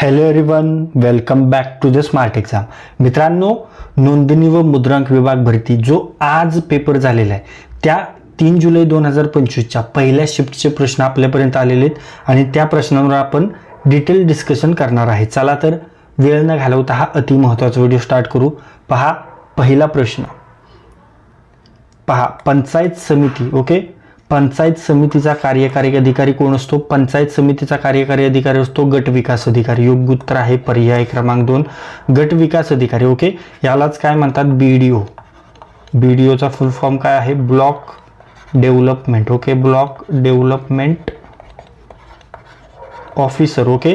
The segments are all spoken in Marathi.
Hello everyone welcome back to the smart exam मित्रांनो नोंदणी व मुद्रांक विभाग भरती जो आज पेपर झालेला आहे त्या तीन जुलै दोन हजार पंचवीसच्या पहिल्या शिफ्टचे प्रश्न आपल्यापर्यंत आलेले आहेत आणि त्या प्रश्नांवर आपण डिटेल डिस्कशन करणार आहे. चला तर वेळ न घालवता हा अतिमहत्वाचा व्हिडिओ स्टार्ट करू. पहा पहिला प्रश्न. पहा पंचायत समिती ओके पंचायत समितीचा कार्यकारी अधिकारी कोण असतो? पंचायत समितीचा कार्यकारी अधिकारी असतो गट विकास अधिकारी. योग्य उत्तर आहे पर्याय क्रमांक दोन गट विकास अधिकारी. ओके? यालाच काय म्हणतात? B D O B D Ocha full form काय आहे? Block development. Okay? Block development officer. Okay?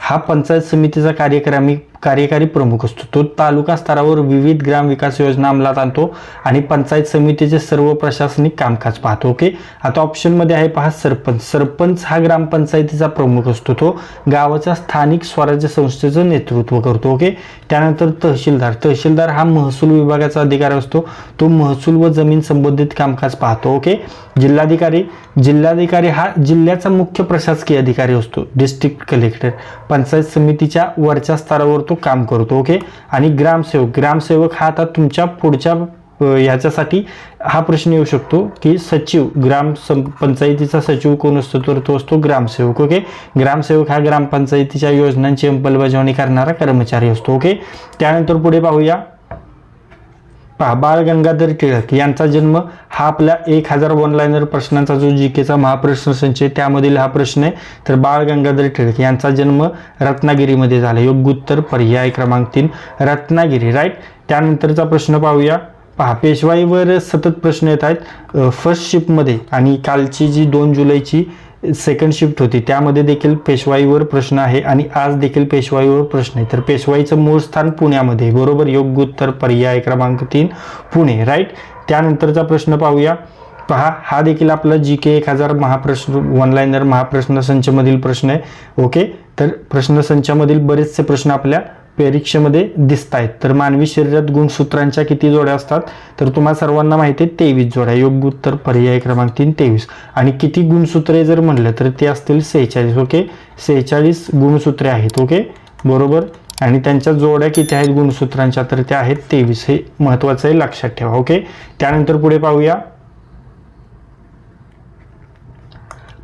हा पंचायत समितीचा कार्यक्रमी कार्यकारी प्रमुख असतो. तो तालुका स्तरावर विविध ग्राम विकास योजना अंमलात आणतो आणि पंचायत समितीचे सर्व प्रशासनिक कामकाज पाहतो. ओके? आता ऑप्शनमध्ये आहे पहा सरपंच. सरपंच हा ग्रामपंचायतीचा प्रमुख असतो. तो गावाच्या स्थानिक स्वराज्य संस्थेचं नेतृत्व करतो. ओके? त्यानंतर तहसीलदार. तहसीलदार हा महसूल विभागाचा अधिकारी असतो. तो महसूल व जमीन संबंधित कामकाज पाहतो. ओके? जिल्हाधिकारी जिल्हाधिकारी हा जिल्ह्याचा मुख्य प्रशासकीय अधिकारी असतो. डिस्ट्रिक्ट कलेक्टर पंचायत समितीच्या वरच्या स्तरावर तो काम करतो ओके आणि ग्रामसेवक. ग्रामसेवक हा आता तुमच्या पुढच्या ह्याच्यासाठी हा प्रश्न येऊ शकतो की सचिव ग्राम सं पंचायतीचा सचिव कोण असतो तर तो असतो ग्रामसेवक ओके ग्रामसेवक हा ग्रामपंचायतीच्या योजनांची अंमलबजावणी करणारा कर्मचारी असतो ओके त्यानंतर पुढे पाहूया. पहा बाळ गंगाधर टिळक यांचा जन्म हा आपल्या एक हजार वन लाईनर प्रश्नांचा जो जी केचा महाप्रश्न संच आहे त्यामधील हा प्रश्न आहे. तर बाळ गंगाधर टिळक यांचा जन्म रत्नागिरीमध्ये झाला. योग्य उत्तर पर्याय क्रमांक तीन रत्नागिरी राईट त्यानंतरचा प्रश्न पाहूया. पहा पेशवाईवर सतत प्रश्न येत आहेत. फर्स्ट शिपमध्ये आणि कालची जी दोन जुलैची सेकंड शिफ्ट होती. त्यामध्ये देखील पेशवाईवर प्रश्न आहे आणि आज देखील पेशवाईवर प्रश्न आहे. तर पेशवाईचं मूळ स्थान पुण्यामध्ये बरोबर? योग्य उत्तर पर्याय क्रमांक तीन पुणे. राईट त्यानंतरचा प्रश्न पाहूया. पहा हा देखील आपला जी के एक हजार महाप्रश्न वन लाईनर महाप्रश्न संचमधील प्रश्न आहे. ओके तर प्रश्नसंचामधील बरेचसे प्रश्न आपल्या परीक्षेमध्ये दिसत आहेत तर मानवी शरीरात गुणसूत्रांच्या किती जोड्या असतात? तर तुम्हाला सर्वांना माहिती आहे तेवीस जोड्या. योग्य उत्तर पर्याय क्रमांक तीन तेवीस. आणि किती गुणसूत्रे जर म्हणलं तर ते असतील सेहेचाळीस ओके? सेहेचाळीस गुणसूत्रे आहेत ओके? बरोबर? आणि त्यांच्या जोड्या किती आहेत गुणसूत्रांच्या? तर त्या आहेत तेवीस. हे महत्त्वाचं आहे लक्षात ठेवा ओके? त्यानंतर पुढे पाहूया.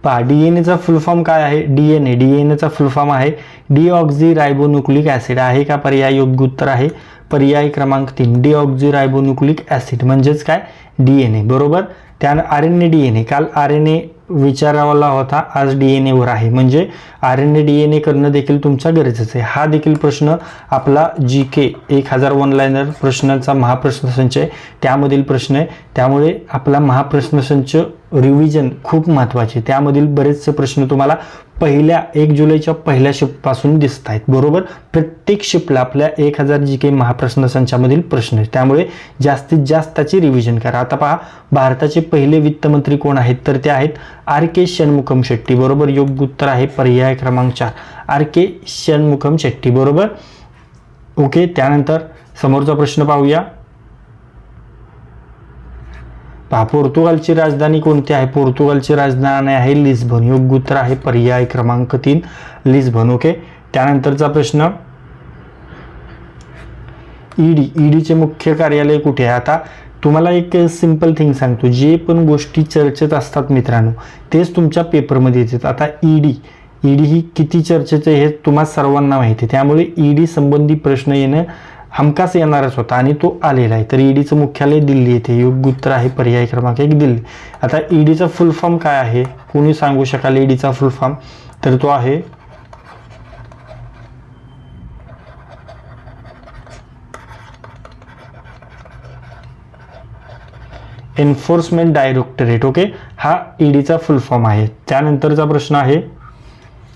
पहा डी एन एचा फुल फॉर्म काय आहे? D N A D N एचा फुल फॉर्म आहे डीऑक्झी रायबोन्युक्लिक ॲसिड आहे का पर्याय योग्य उत्तर आहे? पर्याय क्रमांक तीन डीऑक्झी रायबोन्युक्लिक ॲसिड म्हणजेच काय? डी एन ए बरोबर? त्यानं R N A D N A काल आर एन ए विचारावाला होता आज डी एन एवर आहे. म्हणजे R N A D N A करणं देखील तुमचा गरजेचं आहे. हा देखील प्रश्न आपला जी के एक हजार वन लाईनर प्रश्नांचा महाप्रश्न संच आहे. त्यामधील प्रश्न आहे. त्यामुळे आपला महाप्रश्न संच रिव्हिजन खूप महत्त्वाचे त्यामधील बरेचसे प्रश्न तुम्हाला पहिल्या एक जुलैच्या पहिल्या शिफ्टपासून दिसत आहेत बरोबर? प्रत्येक शिफ्टला आपल्या एक हजार जी के महाप्रश्न संचामधील प्रश्न आहेत. त्यामुळे जास्तीत जास्त त्याचे रिव्हिजन करा. आता पहा भारताचे पहिले वित्तमंत्री कोण आहेत? तर ते आहेत आर के षण्मुखम शेट्टी. बरोबर? योग्य उत्तर आहे पर्याय क्रमांक चार. R K Shanmukham Shetty. बरोबर? ओके त्यानंतर समोरचा प्रश्न पाहूया. पहा पोर्तुगालची राजधानी कोणती आहे? पोर्तुगालची राजधानी आहे लिस्बन. योग्य उत्तर आहे पर्याय क्रमांक तीन लिस्बन. ओके? त्यानंतरचा प्रश्न. ईडी. ईडीचे मुख्य कार्यालय कुठे आहे? आता तुम्हाला एक सिंपल थिंग सांगतो. जे पण गोष्टी चर्चेत असतात मित्रांनो तेच तुमच्या पेपरमध्ये येतात. आता ईडी. ईडी ही किती चर्चेचं आहे हे तुम्हा सर्वांना माहिती आहे. त्यामुळे ईडी संबंधी प्रश्न येणं हमखास येणारच होता आणि तो आलेला आहे. तर ईडीचं मुख्यालय दिल्ली येथे. योग्य उत्तर आहे पर्याय क्रमांक एक दिल्ली. आता ईडीचा फुल फॉर्म काय आहे? कोणी सांगू शकाल ईडीचा फुल फॉर्म तर तो आहे एन्फोर्समेंट डायरेक्टरेट ओके हा ईडीचा फुल फॉर्म आहे. त्यानंतरचा प्रश्न आहे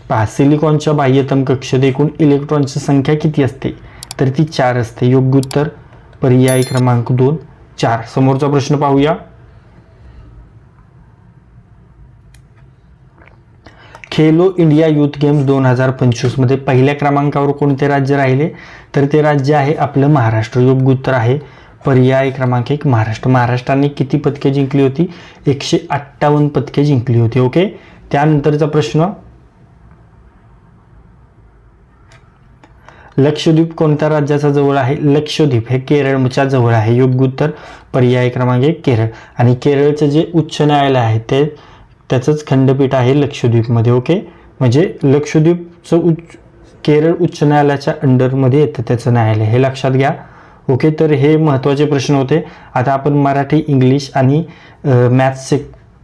पहा सिलिकॉनच्या बाह्यतम कक्षेत एकूण इलेक्ट्रॉनची संख्या किती असते? तर ती चार असते. योग्य उत्तर पर्याय क्रमांक दोन चार. समोरचा प्रश्न पाहूया. खेलो इंडिया युथ गेम्स दोन हजार पंचवीसमध्ये पहिल्या क्रमांकावर कोणते राज्य राहिले? तर ते राज्य आहे आपलं महाराष्ट्र. योग्य उत्तर आहे पर्याय क्रमांक एक महाराष्ट्र. महाराष्ट्राने किती पदके जिंकली होती? एकशे अठ्ठावन्न पदके जिंकली होती. ओके? त्यानंतरचा प्रश्न लक्षद्वीप कोणत्या राज्याच्या जवळ आहे? लक्षद्वीप हे केरळच्या जवळ आहे. योग्य उत्तर पर्याय क्रमांक एक केरळ. आणि केरळचं जे उच्च न्यायालय आहे ते त्याचंच खंडपीठ आहे लक्षद्वीपमध्ये ओके? म्हणजे लक्षद्वीपचं उच्च केरळ उच्च न्यायालयाच्या अंडरमध्ये येतं त्याचं न्यायालय. हे लक्षात घ्या ओके? तर हे महत्त्वाचे प्रश्न होते. आता आपण मराठी इंग्लिश आणि मॅथ्सचे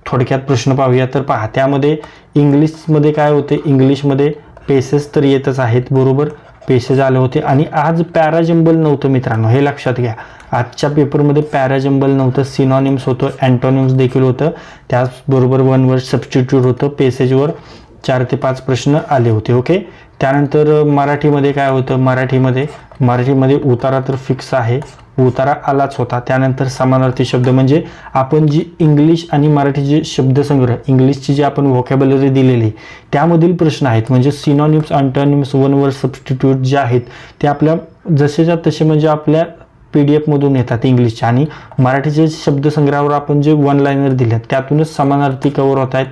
थोडक्यात प्रश्न पाहूया. तर पहा त्यामध्ये इंग्लिशमध्ये काय होते? इंग्लिशमध्ये पेसेस तर येतच आहेत बरोबर? पेसेस आले होते आणि आज पॅराजंबल नव्हतं मित्रांनो हे लक्षात घ्या. आजच्या पेपरमध्ये पॅराजंबल नव्हतं सिनॉनिम्स होतं अँटॉनिम्स देखील होतं. त्याचबरोबर वन वर्ड सबस्टिट्यूट होतं पेसेजवर चार ते पाच प्रश्न आले होते ओके त्यानंतर मराठीमध्ये काय होतं? मराठीमध्ये मराठीमध्ये उतारा तर फिक्स आहे. उतारा आलाच होता. त्यानंतर समानार्थी शब्द म्हणजे आपण जी इंग्लिश आणि मराठीचे शब्दसंग्रह इंग्लिशची जी आपण व्होकॅबलरी दिलेली त्यामधील प्रश्न आहेत. म्हणजे synonyms antonyms one word substitute जे आहेत ते आपल्या जसेच्या तसे म्हणजे आपल्या पी डी एफमधून येतात इंग्लिशच्या आणि मराठीचे शब्दसंग्रहावर आपण जे वन लाईनर दिले त्यातूनच समानार्थी कवर होत आहेत.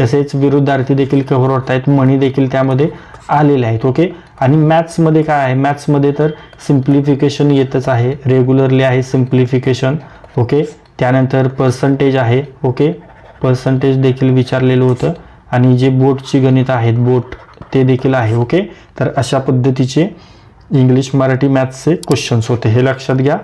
तसेच विरुद्धार्थी देखील कव्हर होत आहेत म्हणी देखील त्यामध्ये आलेले आहेत ओके आणि मॅथ्समध्ये काय आहे? मॅथ्समध्ये तर सिम्प्लिफिकेशन येतच आहे. रेग्युलरली आहे सिम्प्लिफिकेशन ओके त्यानंतर पर्सेंटेज आहे ओके पर्सेंटेज देखील विचारलेलं होतं. आणि जे बोटची गणित आहेत बोट ते देखील आहे ओके तर अशा पद्धतीचे इंग्लिश मराठी मॅथ्सचे क्वेश्चन्स होते. हे लक्षात घ्या.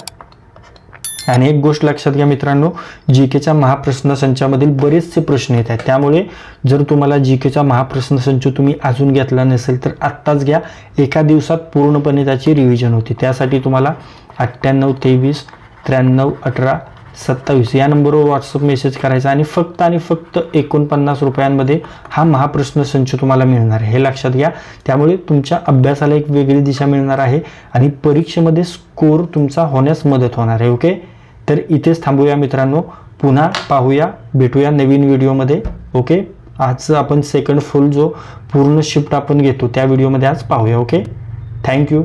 आणि एक गोष्ट लक्षात घ्या मित्रांनो जी केच्या महाप्रश्न संचामधील बरेचसे प्रश्न येत आहेत. त्यामुळे जर तुम्हाला जी केचा महाप्रश्न संच तुम्ही अजून घेतला नसेल तर आत्ताच घ्या. एका दिवसात पूर्णपणे त्याची रिव्हिजन होती. त्यासाठी तुम्हाला अठ्ठ्याण्णव तेवीस त्र्याण्णव अठरा सत्तावीस या नंबरवर व्हॉट्सअप मेसेज करायचा आणि फक्त आणि फक्त एकोणपन्नास रुपयांमध्ये हा महाप्रश्न संच तुम्हाला मिळणार आहे. हे लक्षात घ्या. त्यामुळे तुमच्या अभ्यासाला एक वेगळी दिशा मिळणार आहे आणि परीक्षेमध्ये स्कोर तुमचा होण्यास मदत होणार आहे ओके तर इथेच थांबूया मित्रांनो. पुन्हा पाहूया भेटूया नवीन व्हिडिओमध्ये. ओके आज आपण सेकंड फुल जो पूर्ण शिफ्ट आपण घेतो त्या व्हिडिओमध्ये आज पाहूया. Okay thank you